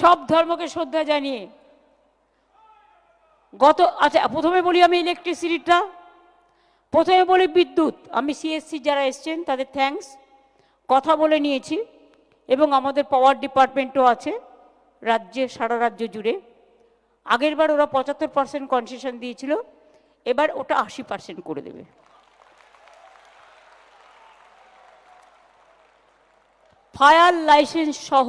সব ধর্মকে শ্রদ্ধা জানিয়ে। গত আচ্ছা প্রথমে বলি আমি ইলেকট্রিসিটিটা প্রথমে বলি বিদ্যুৎ। আমি সিএসসি যারা এসছেন, তাদের থ্যাঙ্কস কথা বলে নিয়েছি। এবং আমাদের পাওয়ার ডিপার্টমেন্টও আছে, রাজ্যে, সারা রাজ্য জুড়ে। আগেরবার ওরা পঁচাত্তর পার্সেন্ট কনসেশন দিয়েছিল। এবার ওটা আশি পার্সেন্ট করে দেবে। ফায়ার লাইসেন্স সহ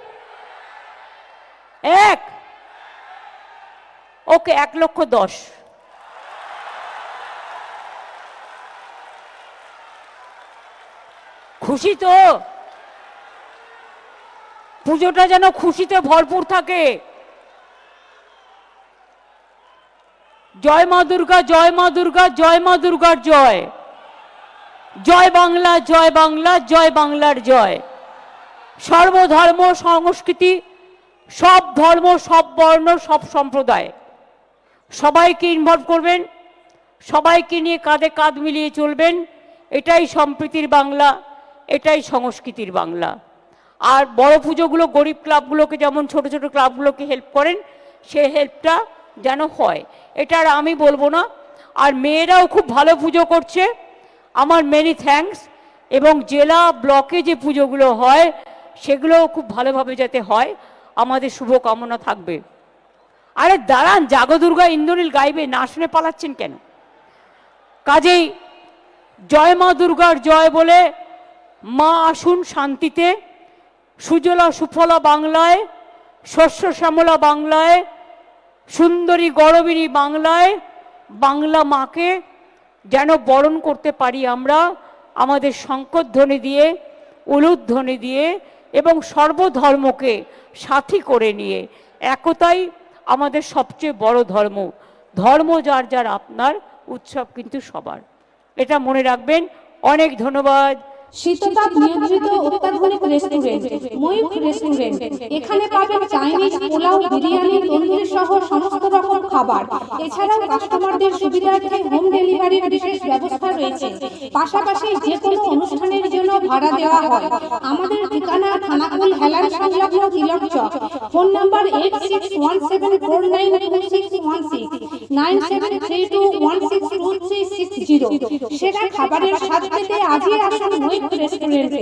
এক। ওকে এক লক্ষ দশ। খুশি তো? পুজোটা যেন খুশিতে ভরপুর থাকে। জয় মা দুর্গা, জয় মা দুর্গা, জয় মা দুর্গার জয়। জয় বাংলা জয় বাংলা, জয় বাংলার জয়। সর্বধর্ম, সংস্কৃতি সব ধর্ম, সব বর্ণ, সব সম্প্রদায়। সবাইকে ইনভলভ করবেন, সবাইকে নিয়ে কাঁধে কাঁধ মিলিয়ে চলবেন, এটাই সম্প্রীতির বাংলা, এটাই সংস্কৃতির বাংলা। আর বড় পুজোগুলো গরিব ক্লাবগুলোকে, যেমন ছোট ছোট ক্লাবগুলোকে হেল্প করেন, সে হেল্পটা যেন হয়। এটা আর আমি বলব না। আর মেয়েরাও খুব ভালো পুজো করছে। আমার মেনি থ্যাঙ্কস এবং জেলা ব্লকে যে পুজোগুলো হয়, সেগুলোও খুব ভালোভাবে যাতে হয়। আমাদের শুভকামনা থাকবে। আরে দাঁড়ান জাগদুর্গা ইন্দ্রনীল গাইবে, না শুনে পালাচ্ছেন কেন? কাজেই জয় মা দুর্গার জয় বলে মা আসুন শান্তিতে, সুজলা সুফলা বাংলায়, শস্য শ্যামলা বাংলায়, সুন্দরী গরবিনী বাংলায়, বাংলা মাকে যেন বরণ করতে পারি আমরা, আমাদের শঙ্করধ্বনি দিয়ে, উলুধ্বনি দিয়ে এবং সর্বধর্মকে সাথী করে নিয়ে একতাই আমাদের সবচেয়ে বড় ধর্ম। ধর্ম যার যার আপনার উৎসব কিন্তু সবার। এটা মনে রাখবেন। অনেক ধন্যবাদ। নিয়ন্ত্রিত অত্যাধুনিক রেস্টুরেন্ট ময়ূখ রেস্টুরেন্ট এখানে পাবেন চাইনিজ পোলাও, বিরিয়ানি, তন্দুরি সহ সমস্ত রকম খাবার। এছাড়াও কাস্টমারদের সুবিধার্থে হোম ডেলিভারির বিশেষ ব্যবস্থা রয়েছে। পাশাপাশি যে কোনো অনুষ্ঠানের জন্য ভাড়া দেওয়া হয়। আমাদের ঠিকানা থানাকুল হেলান সংলগ্ন Tilak Chak. Phone number eight six one seven four nine two six one seven three two one six two three six zero খাবারের স্বাদ আজই আসুন রেস্টুরেন্টে।